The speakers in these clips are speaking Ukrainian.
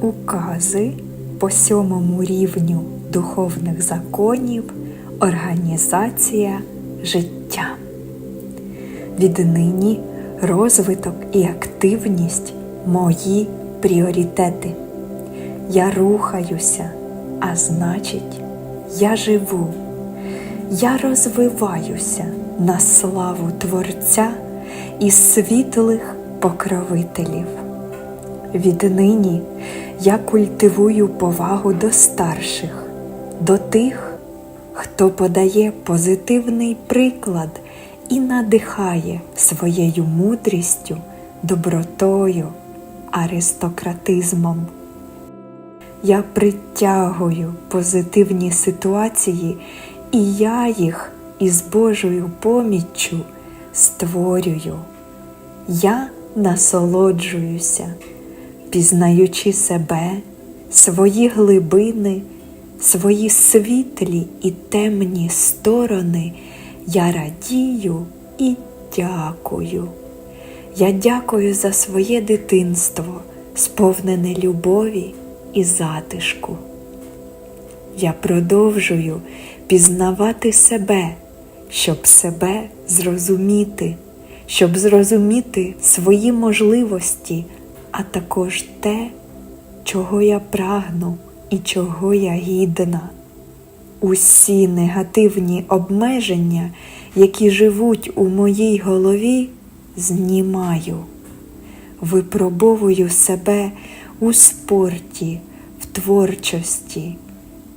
Укази по сьомому рівню духовних законів Організація життя. Віднині розвиток і активність мої пріоритети. Я рухаюся, а значить, я живу. Я розвиваюся на славу Творця і світлих покровителів. Віднині я культивую повагу до старших, до тих, хто подає позитивний приклад і надихає своєю мудрістю, добротою, аристократизмом. Я притягую позитивні ситуації, і я їх із Божою поміччю створюю. Я насолоджуюся, пізнаючи себе, свої глибини, свої світлі і темні сторони, я радію і дякую. Я дякую за своє дитинство, сповнене любові і затишку. Я продовжую пізнавати себе, щоб себе зрозуміти, щоб зрозуміти свої можливості, а також те, чого я прагну і чого я гідна. Усі негативні обмеження, які живуть у моїй голові, знімаю, випробовую себе у спорті, в творчості,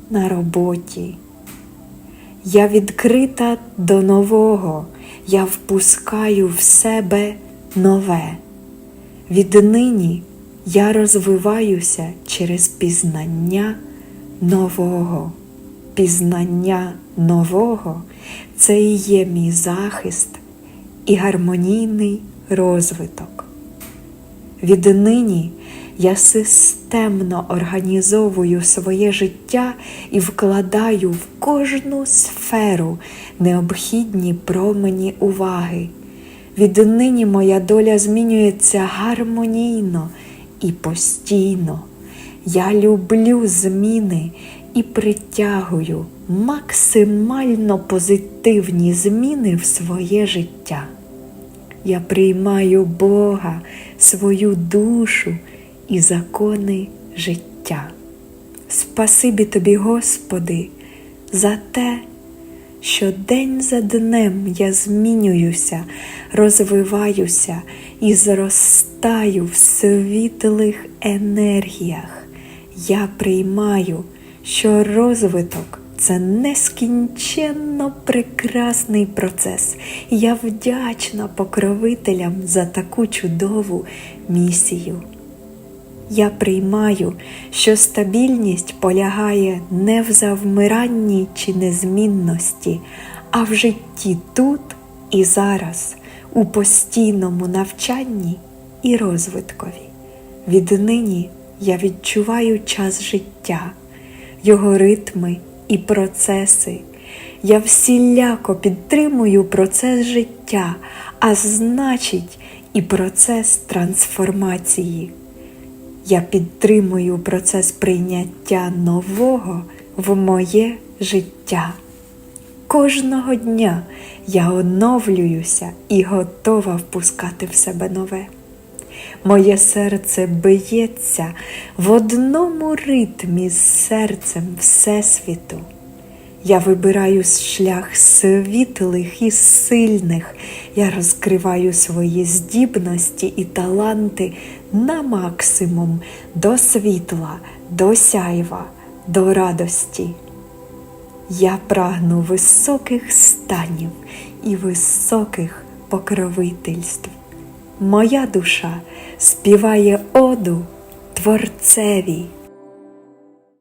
на роботі. Я відкрита до нового, я впускаю в себе нове. Віднині я розвиваюся через пізнання нового. Пізнання нового це і є мій захист і гармонійний розвиток. Віднині я системно організовую своє життя і вкладаю в кожну сферу необхідні промені уваги. Віднині моя доля змінюється гармонійно і постійно. Я люблю зміни і притягую максимально позитивні зміни в своє життя. Я приймаю Бога, свою душу і закони життя. Спасибі тобі, Господи, за те, що день за днем я змінююся, розвиваюся і зростаю в світлих енергіях. Я приймаю, що розвиток це нескінченно прекрасний процес. Я вдячна покровителям за таку чудову місію. Я приймаю, що стабільність полягає не в завмиранні чи незмінності, а в житті тут і зараз, у постійному навчанні і розвиткові. Віднині я відчуваю час життя, його ритми і процеси. Я всіляко підтримую процес життя, а значить, і процес трансформації. Я підтримую процес прийняття нового в моє життя. Кожного дня я оновлююся і готова впускати в себе нове. Моє серце б'ється в одному ритмі з серцем Всесвіту. Я вибираю шлях світлих і сильних, я розкриваю свої здібності і таланти на максимум до світла, до сяйва, до радості. Я прагну високих станів і високих покровительств. Моя душа співає оду Творцеві.